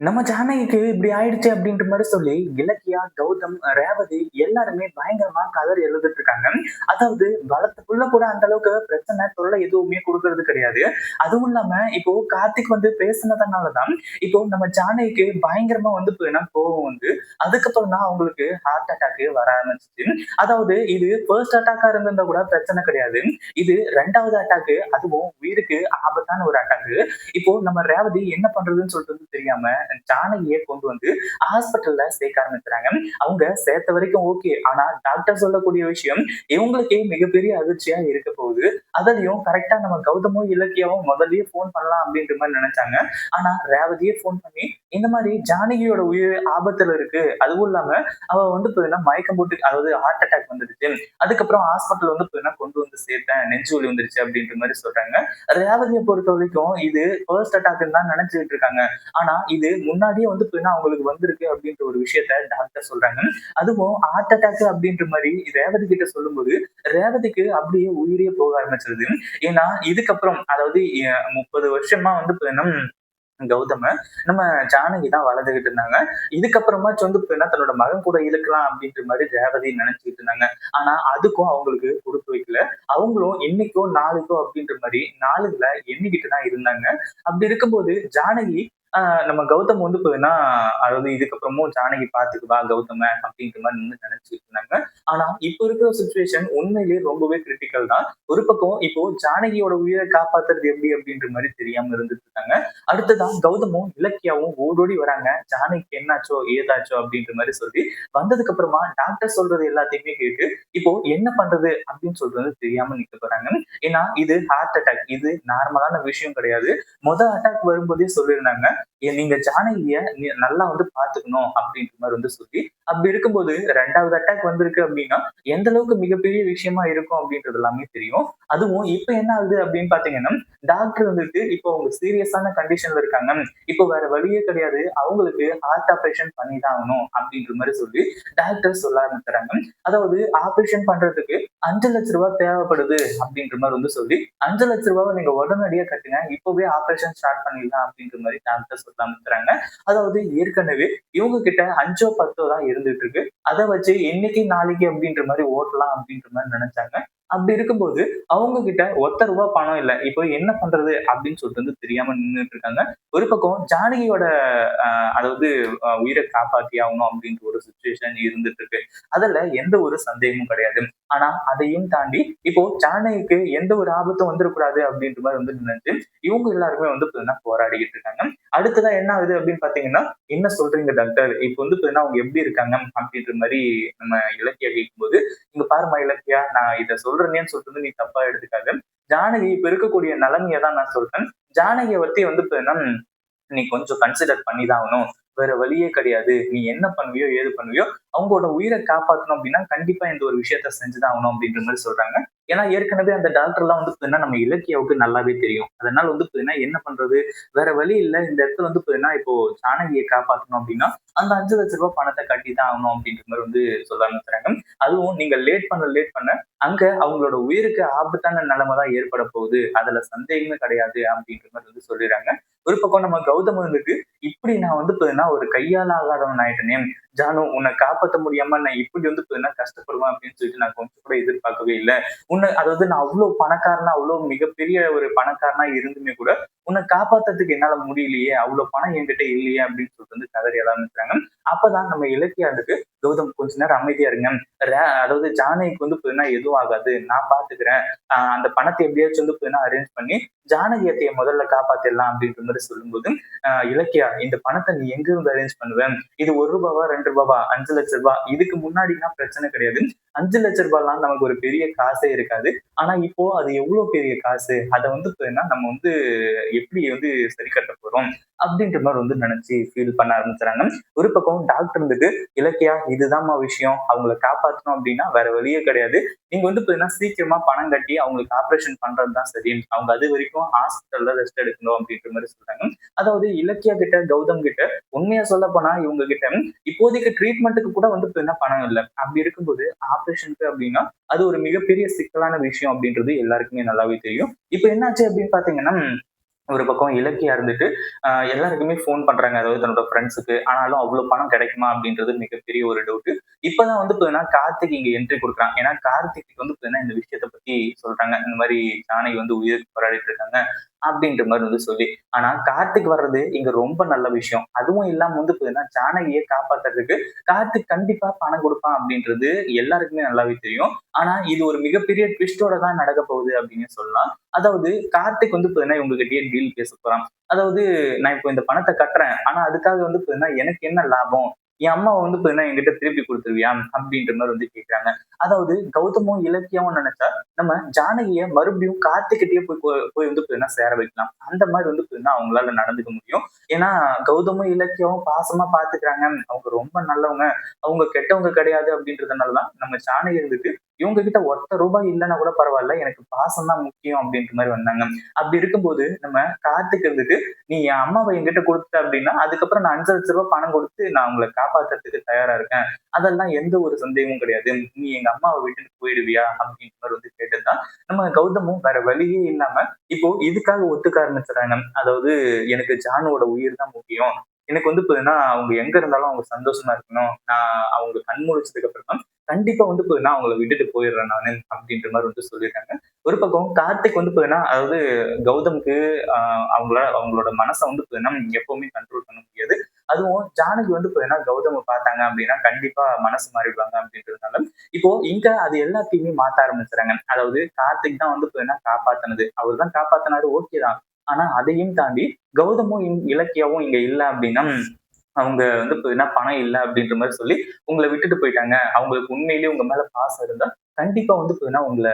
நம்ம ஜானகிக்கு இப்படி ஆயிடுச்சு அப்படின்ற மாதிரி சொல்லி இலக்கியா கௌதம் ரேவதி எல்லாருமே பயங்கரமா கதறி எழுதிட்டு இருக்காங்க. அதாவது பலத்துக்குள்ள கூட அந்த அளவுக்கு பிரச்சனை தொல்லை எதுவுமே கொடுக்கறது கிடையாது. அதுவும் இல்லாம இப்போ கார்த்திக் வந்து பேசினதுனாலதான் இப்போ நம்ம ஜானகிக்கு பயங்கரமா வந்து போயினா கோவம் வந்து அதுக்கப்புறம் தான் அவங்களுக்கு ஹார்ட் அட்டாக் வர ஆரம்பிச்சிச்சு. அதாவது இது ஃபர்ஸ்ட் அட்டாக்கா இருந்திருந்தா கூட பிரச்சனை கிடையாது. இது ரெண்டாவது அட்டாக்கு அதுவும் உயிருக்கு ஆபத்தான ஒரு அட்டாக்கு இப்போ நம்ம ரேவதி என்ன பண்றதுன்னு சொல்லிட்டு தெரியாம ஜானகியை கொண்டு வந்து ஹாஸ்பிட்டல்ல சேர்க்க ஆரம்பிக்கிறாங்க. அவங்க சேர்த்த வரைக்கும் ஓகே ஆனா டாக்டர் சொல்லக்கூடிய விஷயம் இவங்களுக்கே மிகப்பெரிய அதிர்ச்சியா இருக்க போகுது. அதுலயும் கரெக்டா நம்ம கௌதமும் இலக்கியாவும் முதல்லயே போன் பண்ணலாம் அப்படின்ற மாதிரி நினைச்சாங்க. ஆனா ரேவதியே போன் பண்ணி இந்த மாதிரி ஜானகியோட உயிர் ஆபத்துல இருக்கு. அதுவும் இல்லாம அவ வந்து போயின்னா மயக்கம் போட்டு அதாவது ஹார்ட் அட்டாக் வந்துடுச்சு. அதுக்கப்புறம் ஹாஸ்பிட்டல் வந்து போயின்னா கொண்டு வந்து சேர்த்தேன். நெஞ்சு வலி வந்துருச்சு அப்படின்ற மாதிரி சொல்றாங்க. ரேவதியை பொறுத்த வரைக்கும் இது ஃபர்ஸ்ட் அட்டாக் தான் நினைச்சுட்டு இருக்காங்க. ஆனா இது முன்னாடியே வந்து போயின்னா அவங்களுக்கு வந்திருக்கு அப்படின்ற ஒரு விஷயத்த டாக்டர் சொல்றாங்க. அதுவும் ஹார்ட் அட்டாக் அப்படின்ற மாதிரி ரேவதி கிட்ட சொல்லும்போது ரேவதிக்கு அப்படியே உயிரே போக ஆரம்பிச்சிருது. ஏன்னா இதுக்கப்புறம் அதாவது முப்பது வருஷமா வந்து கௌதம நம்ம ஜானகி தான் வளர்ந்துகிட்டு இருந்தாங்க. இதுக்கப்புறமா வந்து போயின்னா தன்னோட மகன் கூட இழுக்கலாம் அப்படின்ற மாதிரி ரேவதி நினைச்சுக்கிட்டு இருந்தாங்க. ஆனா அதுக்கும் அவங்களுக்கு கொடுத்து வைக்கல. அவங்களும் இன்னைக்கோ நாளைக்கோ அப்படின்ற மாதிரி நாளுகளை எண்ணிக்கிட்டு தான் இருந்தாங்க. அப்படி இருக்கும்போது ஜானகி நம்ம கௌதம் வந்து போயின்னா அதாவது இதுக்கப்புறமும் ஜானகி பாத்துக்குவா கௌதம அப்படின்ற மாதிரி நின்று நினைச்சிட்டு இருந்தாங்க. ஆனா இப்ப இருக்கிற சுச்சுவேஷன் உண்மையிலேயே ரொம்பவே கிரிட்டிக்கல் தான். ஒரு பக்கம் இப்போ ஜானகியோட உயிரை காப்பாத்துறது எப்படி அப்படின்ற மாதிரி தெரியாம இருந்துட்டு இருக்காங்க. அடுத்ததான் கௌதமும் இலக்கியாவும் ஓடோடி வராங்க. ஜானகிக்கு என்னாச்சோ ஏதாச்சோ அப்படின்ற மாதிரி சொல்லி வந்ததுக்கு அப்புறமா டாக்டர் சொல்றது எல்லாத்தையுமே கேட்டு இப்போ என்ன பண்றது அப்படின்னு சொல்றது தெரியாம நிக்க போறாங்க. ஏன்னா இது ஹார்ட் அட்டாக் இது நார்மலான விஷயம் கிடையாது. முதல் அட்டாக் வரும்போதே சொல்லியிருந்தாங்க. நீங்க ஜானகிய நல்லா வந்து பாத்துக்கணும் அப்படின்ற மாதிரி வந்து சொல்லி அப்படி இருக்கும்போது ரெண்டாவது அட்டாக் வந்திருக்கு அப்படின்னா எந்த அளவுக்கு மிகப்பெரிய விஷயமா இருக்கும் அப்படின்றது எல்லாமே தெரியும். அதுவும் இப்ப என்ன ஆகுது அப்படின்னு பாத்தீங்கன்னா டாக்டர் வந்துட்டு இப்போ அவங்க சீரியஸான கண்டிஷன்ல இருக்காங்க. இப்போ வேற வழியே கிடையாது. அவங்களுக்கு ஹார்ட் ஆபரேஷன் பண்ணி தான் ஆகணும் அப்படின்ற மாதிரி சொல்லி டாக்டர் சொல்ல ஆரம்பிக்கிறாங்க. அதாவது ஆபரேஷன் பண்றதுக்கு அஞ்சு லட்ச ரூபாய் தேவைப்படுது அப்படின்ற மாதிரி வந்து சொல்லி அஞ்சு லட்ச ரூபாவை நீங்க உடனடியா கட்டுங்க. இப்பவே ஆபரேஷன் ஸ்டார்ட் பண்ணிடலாம் அப்படின்ற மாதிரி டாக்டர் சொல்ல ஆரம்பிக்கிறாங்க. அதாவது ஏற்கனவே இவங்க கிட்ட அஞ்சோ பத்தோ தான் இருந்துட்டு இருக்கு. அதை வச்சு என்னைக்கு நாளைக்கு அப்படின்ற மாதிரி ஓட்டலாம் அப்படின்ற மாதிரி நினைச்சாங்க. அப்படி இருக்கும்போது அவங்க கிட்ட ஒத்த ரூபா பணம் இல்லை. இப்போ என்ன பண்றது அப்படின்னு சொல்லிட்டு வந்து தெரியாம நின்றுட்டு இருக்காங்க. ஒரு பக்கம் ஜானகியோட அதாவது உயிரை காப்பாத்தி ஆகணும் அப்படின்ற ஒரு சுச்சுவேஷன் இருந்துட்டு இருக்கு. அதுல எந்த ஒரு சந்தேகமும் கிடையாது. ஆனா அதையும் தாண்டி இப்போ ஜானகிக்கு எந்த ஒரு ஆபத்தும் வந்துடக்கூடாது அப்படின்ற மாதிரி வந்து நினைச்சு இவங்க எல்லாருமே வந்து போராடிக்கிட்டு இருக்காங்க. அடுத்ததா என்ன ஆகுது அப்படின்னு பாத்தீங்கன்னா என்ன சொல்றீங்க டாக்டர் இப்போ வந்து அவங்க எப்படி இருக்காங்க அப்படின்ற மாதிரி நம்ம இலக்கியா கேட்கும்போது இங்க பாருமா இலக்கியா நான் இதை சொல்றேன்னு சொல்றது நீ தப்பா எடுத்துக்காது. ஜானகி இப்ப இருக்கக்கூடிய நிலைமையை தான் நான் சொல்றேன். ஜானகியை பத்தி வந்து நீ கொஞ்சம் கன்சிடர் பண்ணி தான் ஆகணும். வேற வழியே கிடையாது. நீ என்ன பண்ணுவியோ ஏது பண்ணுவியோ அவங்களோட உயிரை காப்பாற்றணும் அப்படின்னா கண்டிப்பா இந்த ஒரு விஷயத்த செஞ்சுதான் ஆகணும் அப்படின்ற மாதிரி சொல்றாங்க. ஏன்னா ஏற்கனவே அந்த டாக்டர் எல்லாம் வந்து பார்த்தீங்கன்னா நம்ம இலக்கியாவுக்கு நல்லாவே தெரியும். அதனால வந்து பார்த்தீங்கன்னா என்ன பண்றது? வேற வழி இல்லை. இந்த இடத்துல வந்து பார்த்தீங்கன்னா இப்போ ஜானகியை காப்பாற்றணும் அப்படின்னா அந்த அஞ்சு லட்ச ரூபாய் பணத்தை கட்டி தான் ஆகணும் அப்படின்ற மாதிரி வந்து சொல்ல ஆரம்பிச்சுறாங்க அதுவும் நீங்க லேட் பண்ண லேட் பண்ண அங்க அவங்களோட உயிருக்கு ஆபத்தான நிலைமை தான் ஏற்பட போகுது. அதுல சந்தேகமே கிடையாது அப்படின்ற மாதிரி வந்து சொல்லிடுறாங்க. ஒரு பக்கம் நம்ம கௌதம் இப்படி நான் வந்து பார்த்தீங்கன்னா ஒரு கையால் ஆகாதவன் ஆயிட்டனே. ஜானு உன்னை காப்பாற்ற முடியாம நான் இப்படி வந்து பார்த்தீங்கன்னா கஷ்டப்படுவேன் அப்படின்னு சொல்லிட்டு நான் கொஞ்சம் கூட எதிர்பார்க்கவே இல்லை. உன்னை அதாவது நான் அவ்வளவு பணக்காரனா அவ்வளவு மிகப்பெரிய ஒரு பணக்காரனா இருந்துமே கூட உன்னை காப்பாத்துறதுக்கு என்னால முடியலையே அவ்வளவு பணம் என்கிட்ட இல்லையே அப்படின்னு சொல்லிட்டு வந்து கதறி ஆரம்பிச்சாங்க அப்பதான் நம்ம இலக்கியாண்டுக்கு கௌதம் கொஞ்ச நேரம் அமைதியா இருங்க. அதாவது ஜானகிக்கு வந்து புதுனா எதுவும் ஆகாது. நான் பாத்துக்கிறேன். அந்த பணத்தை எப்படியாச்சும் வந்து புதுனா அரேஞ்ச் பண்ணி ஜானகியத்தைய முதல்ல காப்பாத்திடலாம் அப்படின்ற மாதிரி சொல்லும்போது இலக்கியா இந்த பணத்தை நீ எங்க இருந்து அரேஞ்ச் பண்ணுவேன் இது ஒரு ரூபாவா ரெண்டு ரூபாவா அஞ்சு லட்ச ரூபாய் இதுக்கு முன்னாடினா பிரச்சனை கிடையாது. அஞ்சு லட்ச ரூபாய்லாம் நமக்கு ஒரு பெரிய காசே இருக்காது. ஆனா இப்போ அது எவ்வளவு பெரிய காசு? அதை வந்து நம்ம வந்து எப்படி வந்து சரி கட்ட போறோம்? அப்படின்ற மாதிரி வந்து நினைச்சு ஃபீல் பண்ண ஆரம்பிச்சுறாங்க. ஒரு பக்கம் டாக்டர் இருந்துட்டு இலக்கியா இதுதான்மா விஷயம். அவங்கள காப்பாற்றணும் அப்படின்னா வேற வழியே கிடையாது. நீங்க வந்து பாத்தீங்கன்னா சீக்கிரமா பணம் கட்டி அவங்களுக்கு ஆப்ரேஷன் பண்றதுதான் சரி. அவங்க அது வரைக்கும் ஹாஸ்பிட்டல்ல ரெஸ்ட் எடுக்கணும் அப்படின்ற மாதிரி சொல்றாங்க. அதாவது இலக்கியா கிட்ட கௌதம் கிட்ட உண்மையா சொல்ல போனா இவங்க கிட்ட இப்போதைக்கு ட்ரீட்மெண்ட்டுக்கு கூட வந்து என்ன பணம் இல்லை. அப்படி இருக்கும்போது ஆப்ரேஷனுக்கு அப்படின்னா அது ஒரு மிகப்பெரிய சிக்கலான விஷயம் அப்படின்றது எல்லாருக்குமே நல்லாவே தெரியும். இப்போ என்னாச்சு அப்படின்னு பாத்தீங்கன்னா ஒரு பக்கம் இலக்கியா இருந்துட்டு எல்லாருக்குமே ஃபோன் பண்றாங்க. அதாவது தன்னோட ஃப்ரெண்ட்ஸுக்கு ஆனாலும் அவ்வளவு பணம் கிடைக்குமா அப்படின்றது மிகப்பெரிய ஒரு டவுட் இப்பதான் வந்து பாத்தீங்கன்னா கார்த்திக் இங்க என்ட்ரி கொடுக்குறான். ஏன்னா கார்த்திக் வந்து பாத்தீங்கன்னா இந்த விஷயத்த பத்தி சொல்றாங்க. இந்த மாதிரி ஜானகி வந்து உயிருக்கு போராடிட்டு இருக்காங்க அப்படின்ற மாதிரி வந்து சொல்லி. ஆனா கார்த்திக் வர்றது இங்க ரொம்ப நல்ல விஷயம். அதுவும் இல்லாம வந்து பாத்தீங்கன்னா ஜானகியை காப்பாத்துறதுக்கு கார்த்திக் கண்டிப்பா பணம் கொடுப்பான் அப்படின்றது எல்லாருக்குமே நல்லாவே தெரியும். ஆனா இது ஒரு மிகப்பெரிய ட்விஸ்டோட தான் நடக்க போகுது அப்படின்னு சொல்லலாம். அதாவது கார்த்திக் வந்து பாத்தீங்கன்னா இவங்ககிட்டயே டீல் பேச போறான். அதாவது நான் இப்போ இந்த பணத்தை கட்டுறேன். ஆனா அதுக்காக வந்து பாத்தீங்கன்னா எனக்கு என்ன லாபம்? என் அம்மா வந்து பாத்தீங்கன்னா என்கிட்ட திருப்பி கொடுத்துருவியா? அப்படின்ற மாதிரி வந்து கேட்கிறாங்க அதாவது கௌதமும் இலக்கியமும் நினைச்சா நம்ம ஜானகிய மறுபடியும் கார்த்திகிட்டயே போய் போய் வந்து பாத்தீங்கன்னா சேர வைக்கலாம்? அந்த மாதிரி வந்து பாத்தீங்கன்னா அவங்களால நடந்துக்க முடியும்? ஏன்னா கௌதமும் இலக்கியமும் பாசமா பாத்துக்கிறாங்க. அவங்க ரொம்ப நல்லவங்க. அவங்க கெட்டவங்க கிடையாது அப்படின்றதுனாலதான் நம்ம ஜானகி இருந்துட்டு இவங்க கிட்ட ஒத்த ரூபாய் இல்லைன்னா கூட பரவாயில்ல. எனக்கு பாசம் தான் முக்கியம் அப்படின்ற மாதிரி வந்தாங்க. அப்படி இருக்கும்போது நம்ம கார்த்திக் இருந்துட்டு நீ என் அம்மாவை என்கிட்ட கொடுத்த அப்படின்னா அதுக்கப்புறம் நான் அஞ்சு லட்ச ரூபாய் பணம் கொடுத்து நான் உங்களை காப்பாத்துறதுக்கு தயாரா இருக்கேன். அதெல்லாம் எந்த ஒரு சந்தேகமும் கிடையாது. நீ எங்க அம்மாவை விட்டுட்டு போயிடுவியா அப்படின்ற மாதிரி வந்து கேட்டதுதான். நம்ம கௌதமும் வேற வழியே இல்லாம இப்போ இதுக்காக ஒத்துக்க ஆரம்பிச்சுறாங்க. அதாவது எனக்கு ஜானுவோட உயிர் தான் முக்கியம். எனக்கு வந்து பாத்தீங்கன்னா அவங்க எங்க இருந்தாலும் அவங்க சந்தோஷமா இருக்கணும். நான் அவங்க கண் முழிச்சதுக்கு அப்புறம் கண்டிப்பா வந்து பாத்தீங்கன்னா அவங்கள விட்டுட்டு போயிடுறேன் நானு அப்படின்ற மாதிரி வந்து சொல்லியிருக்காங்க. ஒரு பக்கம் கார்த்திக் வந்து பாத்தீங்கன்னா அதாவது கௌதம்க்கு ஆஹ் அவங்கள அவங்களோட மனசை வந்து பாத்தீங்கன்னா எப்பவுமே கண்ட்ரோல் பண்ண முடியாது. அதுவும் ஜானகி வந்து பாத்தீங்கன்னா கௌதம பார்த்தாங்க அப்படின்னா கண்டிப்பா மனசு மாறிடுவாங்க அப்படின்றதுனால இப்போ இங்க அது எல்லாத்தையுமே மாத்த ஆரம்பிச்சுறாங்க அதாவது கார்த்திக் தான் வந்து பாத்தீங்கன்னா காப்பாத்தினது? அவர் தான் காப்பாத்தினாரு ஓகே தான். ஆனா அதையும் தாண்டி கௌதமும் இலக்கியாவும் இங்க இல்ல அப்படின்னா அவங்க வந்து பாத்தீங்கன்னா பணம் இல்லை அப்படின்ற மாதிரி சொல்லி உங்களை விட்டுட்டு போயிட்டாங்க. அவங்களுக்கு உண்மையிலேயே உங்க மேல பாசம் இருந்தா கண்டிப்பா வந்து பாத்தீங்கன்னா உங்களை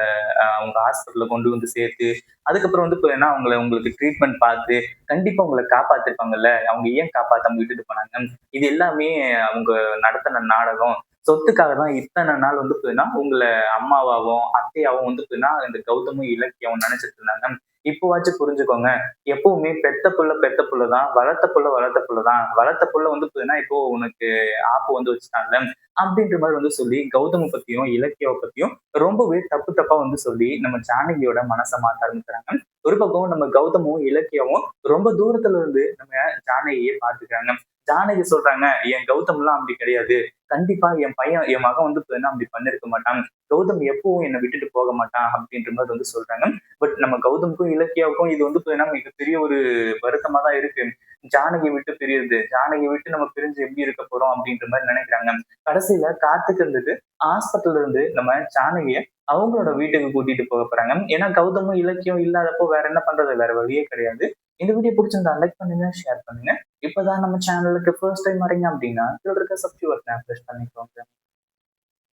உங்க ஹாஸ்பிட்டல்ல கொண்டு வந்து சேர்த்து அதுக்கப்புறம் வந்து பாத்தீங்கன்னா உங்களை உங்களுக்கு ட்ரீட்மெண்ட் பார்த்து கண்டிப்பா உங்களை காப்பாத்திருப்பாங்கல்ல? அவங்க ஏன் காப்பாத்தாம விட்டுட்டு போனாங்க இது எல்லாமே அவங்க நடத்தின நாடகம். சொத்துக்காக தான் இத்தனை நாள் வந்து பாத்தீங்கன்னா உங்களை அம்மாவாகவும் அத்தையாவும் வந்து பாத்தீங்கன்னா இந்த கௌதமும் இலக்கியம் நினைச்சிட்டு இருந்தாங்க. இப்போவாச்சும் புரிஞ்சுக்கோங்க. எப்பவுமே பெத்த புள்ள பெத்த புள்ள தான் வளர்த்த புள்ள வளர்த்த புள்ள தான் வளர்த்த புள்ள வந்து போதுன்னா இப்போ உனக்கு ஆப்பு வந்து வச்சுட்டாங்க அப்படின்ற மாதிரி வந்து சொல்லி கௌதம பத்தியும் இலக்கியாவை பத்தியும் ரொம்பவே தப்பு தப்பா வந்து சொல்லி நம்ம ஜானகியோட மனசை மாத்த ஆரம்பிக்கிறாங்க. ஒரு பக்கம் நம்ம கௌதமும் இலக்கியாவும் ரொம்ப தூரத்துல இருந்து நம்ம ஜானகியை பாத்துக்கிறாங்க ஜானகி சொல்றாங்க என் கௌதம் எல்லாம் அப்படி கிடையாது. கண்டிப்பா என் பையன் என் மகன் வந்து என்ன அப்படி பண்ணிருக்க மாட்டான். கௌதம் எப்பவும் என்னை விட்டுட்டு போக மாட்டான் அப்படின்ற மாதிரி வந்து சொல்றாங்க. பட் நம்ம கௌதமுக்கும் இலக்கியாவுக்கும் இது வந்து பாத்தீங்கன்னா மிகப்பெரிய ஒரு வருத்தமா தான் இருக்கு. ஜானகி விட்டு பிரியுது ஜானகி விட்டு நம்ம பிரிஞ்சு எப்படி இருக்க போறோம் அப்படின்ற மாதிரி நினைக்கிறாங்க. கடைசியில காத்துக்கு இருந்துட்டு ஹாஸ்பிட்டல்ல இருந்து நம்ம ஜானகிய அவங்களோட வீட்டுக்கு கூட்டிட்டு போக போறாங்க. ஏன்னா கௌதமும் இலக்கியம் இல்லாதப்போ வேற என்ன பண்றது? வேற வழியே கிடையாது. இந்த வீடியோ பிடிச்சிருந்தா லைக் பண்ணுங்க ஷேர் பண்ணுங்க. இப்பதான் நம்ம சேனலுக்கு ஃபர்ஸ்ட் டைம் வரீங்க அப்படின்னா இதுல இருக்க சப்ஸ்கிரைப் பட்டனை ப்ரெஸ் பண்ணிக்கோங்க.